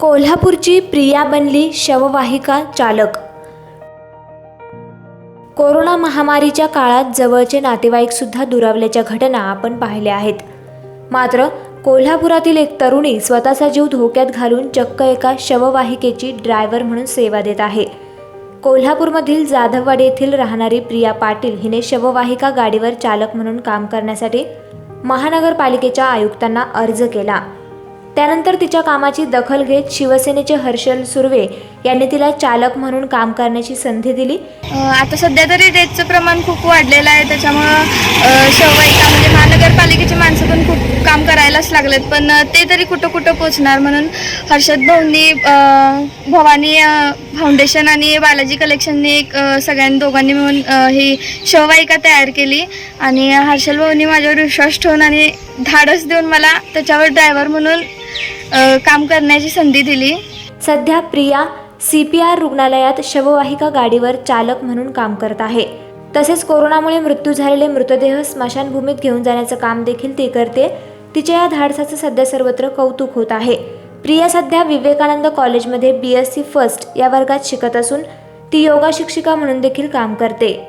कोल्हापूरची प्रिया बनली शववाहिका चालक. कोरोना महामारीच्या काळात जवळचे नातेवाईकसुद्धा दुरावल्याच्या घटना आपण पाहिल्या आहेत. मात्र कोल्हापुरातील एक तरुणी स्वतःचा जीव धोक्यात घालून चक्क एका शववाहिकेची ड्रायव्हर म्हणून सेवा देत आहे. कोल्हापूरमधील जाधववाडी येथील राहणारी प्रिया पाटील हिने शववाहिका गाडीवर चालक म्हणून काम करण्यासाठी महानगरपालिकेच्या आयुक्तांना अर्ज केला. त्यानंतर तिच्या कामाची दखल घेत शिवसेनेचे हर्षल सुर्वे यांनी तिला चालक म्हणून काम करण्याची संधी दिली. आता सध्या तरी रेटचं प्रमाण खूप वाढलेलं आहे. त्याच्यामुळं अ, म्हणजे महानगरपालिकेची माणसं पण खूप काम करायलाच लागलेत. पण ते तरी कुठं कुठं पोचणार म्हणून हर्षद भाऊंनी भवानी फाउंडेशन आणि बालाजी कलेक्शनने एक सगळ्यांनी दोघांनी मिळून ही शववाहिका तयार केली. आणि हर्षल भाऊंनी माझ्यावर विश्वास ठेवून आणि धाडस देऊन मला त्याच्यावर ड्रायव्हर म्हणून काम करण्याची संधी दिली. सध्या प्रिया सी पी आर रुग्णालयात शववाहिका गाडीवर चालक म्हणून काम करत आहे. तसेच कोरोनामुळे मृत्यू झालेले मृतदेह स्मशानभूमीत घेऊन जाण्याचं काम देखील ती करते. तिच्या या धाडसाचं सध्या सर्वत्र कौतुक होत आहे. प्रिया सध्या विवेकानंद कॉलेजमध्ये बी एस सी फर्स्ट या वर्गात शिकत असून ती योगा शिक्षिका म्हणून देखील काम करते.